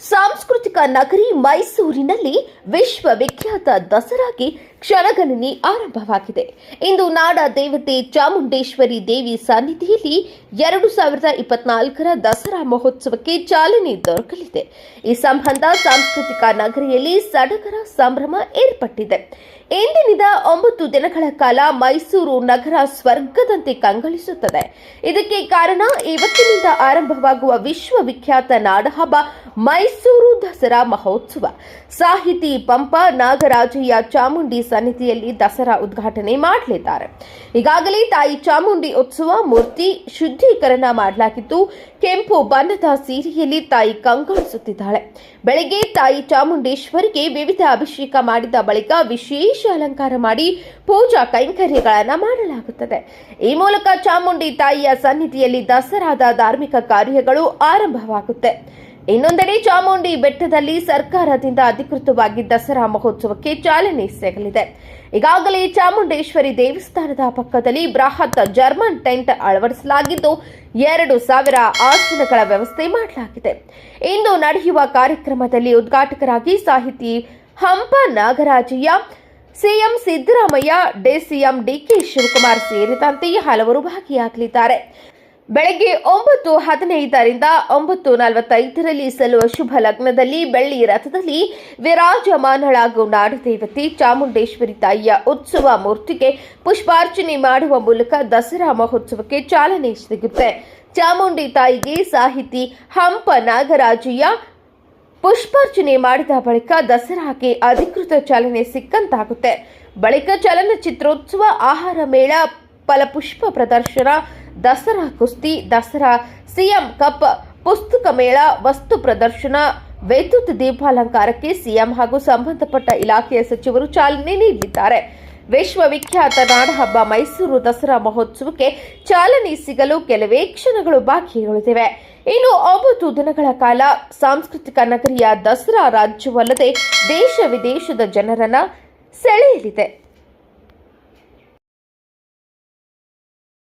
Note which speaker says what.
Speaker 1: ಸಾಂಸ್ಕೃತಿಕ ನಗರಿ ಮೈಸೂರಿನಲ್ಲಿ ವಿಶ್ವವಿಖ್ಯಾತ ದಸರಾಗೆ ಕ್ಷಣಗಣನೆ ಆರಂಭವಾಗಿದೆ. ಇಂದು ನಾಡ ದೇವತೆ ಚಾಮುಂಡೇಶ್ವರಿ ದೇವಿ ಸನ್ನಿಧಿಯಲ್ಲಿ ಎರಡು ಸಾವಿರದ ಇಪ್ಪತ್ನಾಲ್ಕರ ದಸರಾ ಮಹೋತ್ಸವಕ್ಕೆ ಚಾಲನೆ ದೊರಕಲಿದೆ. ಈ ಸಂಬಂಧ ಸಾಂಸ್ಕೃತಿಕ ನಗರಿಯಲ್ಲಿ ಸಡಗರ ಸಂಭ್ರಮ ಏರ್ಪಟ್ಟಿದೆ. ಇಂದಿನಿಂದ ಒಂಬತ್ತು ದಿನಗಳ ಕಾಲ ಮೈಸೂರು ನಗರ ಸ್ವರ್ಗದಂತೆ ಕಂಗೊಳಿಸುತ್ತದೆ. ಇದಕ್ಕೆ ಕಾರಣ ಇವತ್ತಿನಿಂದ ಆರಂಭವಾಗುವ ವಿಶ್ವವಿಖ್ಯಾತ ನಾಡಹಬ್ಬ ಮೈಸೂರು ದಸರಾ ಮಹೋತ್ಸವ. ಸಾಹಿತಿ ಪಂಪ ನಾಗರಾಜಯ್ಯ ಚಾಮುಂಡಿ ಸನ್ನಿಧಿಯಲ್ಲಿ ದಸರಾ ಉದ್ಘಾಟನೆ ಮಾಡಲಿದ್ದಾರೆ. ಈಗಾಗಲೇ ತಾಯಿ ಚಾಮುಂಡಿ ಉತ್ಸವ ಮೂರ್ತಿ ಶುದ್ಧೀಕರಣ ಮಾಡಲಾಗಿದ್ದು, ಕೆಂಪು ಬಣ್ಣದ ಸೀರೆಯಲ್ಲಿ ತಾಯಿ ಕಂಗೊಳಿಸುತ್ತಿದ್ದಾಳೆ. ಬೆಳಗ್ಗೆ ತಾಯಿ ಚಾಮುಂಡೇಶ್ವರಿಗೆ ವಿವಿಧ ಅಭಿಷೇಕ ಮಾಡಿದ ಬಳಿಕ ವಿಶೇಷ ಅಲಂಕಾರ ಮಾಡಿ ಪೂಜಾ ಕೈಂಕರ್ಯಗಳನ್ನು ಮಾಡಲಾಗುತ್ತದೆ. ಈ ಮೂಲಕ ಚಾಮುಂಡಿ ತಾಯಿಯ ಸನ್ನಿಧಿಯಲ್ಲಿ ದಸರಾದ ಧಾರ್ಮಿಕ ಕಾರ್ಯಗಳು ಆರಂಭವಾಗುತ್ತೆ. ಇನ್ನೊಂದೆಡೆ ಚಾಮುಂಡಿ ಬೆಟ್ಟದಲ್ಲಿ ಸರ್ಕಾರದಿಂದ ಅಧಿಕೃತವಾಗಿ ದಸರಾ ಮಹೋತ್ಸವಕ್ಕೆ ಚಾಲನೆ ಸಿಗಲಿದೆ. ಈಗಾಗಲೇ ಚಾಮುಂಡೇಶ್ವರಿ ದೇವಸ್ಥಾನದ ಪಕ್ಕದಲ್ಲಿ ಬೃಹತ್ ಜರ್ಮನ್ ಟೆಂಟ್ ಅಳವಡಿಸಲಾಗಿದ್ದು, ಎರಡು ಸಾವಿರ ಆಸನಗಳ ವ್ಯವಸ್ಥೆ ಮಾಡಲಾಗಿದೆ. ಇಂದು ನಡೆಯುವ ಕಾರ್ಯಕ್ರಮದಲ್ಲಿ ಉದ್ಘಾಟಕರಾಗಿ ಸಾಹಿತಿ Hampa Nagarajaiah, CM Siddaramaiah, DCM DK Shivakumar ಸೇರಿದಂತೆ ಹಲವರು ಭಾಗಿಯಾಗಲಿದ್ದಾರೆ. ಬೆಳಗ್ಗೆ ಒಂಬತ್ತು ಹದಿನೈದರಿಂದ ಒಂಬತ್ತು ನಲವತ್ತೈದರಲ್ಲಿ ಸಲ್ಲುವ ಶುಭ ಲಗ್ನದಲ್ಲಿ ಬೆಳ್ಳಿ ರಥದಲ್ಲಿ ವಿರಾಜಮಾನಳಾಗುವ ನಾಡದೇವತೆ ಚಾಮುಂಡೇಶ್ವರಿ ತಾಯಿಯ ಉತ್ಸವ ಮೂರ್ತಿಗೆ ಪುಷ್ಪಾರ್ಚನೆ ಮಾಡುವ ಮೂಲಕ ದಸರಾ ಮಹೋತ್ಸವಕ್ಕೆ ಚಾಲನೆ ಸಿಗುತ್ತೆ. ಚಾಮುಂಡಿ ತಾಯಿಗೆ ಸಾಹಿತಿ ಹಂಪ ನಾಗರಾಜಯ್ಯ ಪುಷ್ಪಾರ್ಚನೆ ಮಾಡಿದ ಬಳಿಕ ದಸರಾಗೆ ಅಧಿಕೃತ ಚಾಲನೆ ಸಿಕ್ಕಂತಾಗುತ್ತೆ. ಬಳಿಕ ಚಲನಚಿತ್ರೋತ್ಸವ, ಆಹಾರ ಮೇಳ ಫಲಪುಷ್ಪ ಪ್ರದರ್ಶನ, ದಸರಾ ಕುಸ್ತಿ, ದಸರಾ ಸಿಎಂ ಕಪ್, ಪುಸ್ತಕ ಮೇಳ, ವಸ್ತು ಪ್ರದರ್ಶನ, ವಿದ್ಯುತ್ ದೀಪಾಲಂಕಾರಕ್ಕೆ ಸಿಎಂ ಹಾಗೂ ಸಂಬಂಧಪಟ್ಟ ಇಲಾಖೆಯ ಸಚಿವರು ಚಾಲನೆ ನೀಡಿದ್ದಾರೆ. ವಿಶ್ವವಿಖ್ಯಾತ ನಾಡಹಬ್ಬ ಮೈಸೂರು ದಸರಾ ಮಹೋತ್ಸವಕ್ಕೆ ಚಾಲನೆ ಸಿಗಲು ಕೆಲವೇ ಕ್ಷಣಗಳು ಬಾಕಿ ಉಳಿದಿವೆ. ಇನ್ನು ಒಂಬತ್ತು ದಿನಗಳ ಕಾಲ ಸಾಂಸ್ಕೃತಿಕ ನಗರಿಯ ದಸರಾ ರಾಜ್ಯವಲ್ಲದೆ ದೇಶ ವಿದೇಶದ ಜನರನ್ನ ಸೆಳೆಯಲಿದೆ.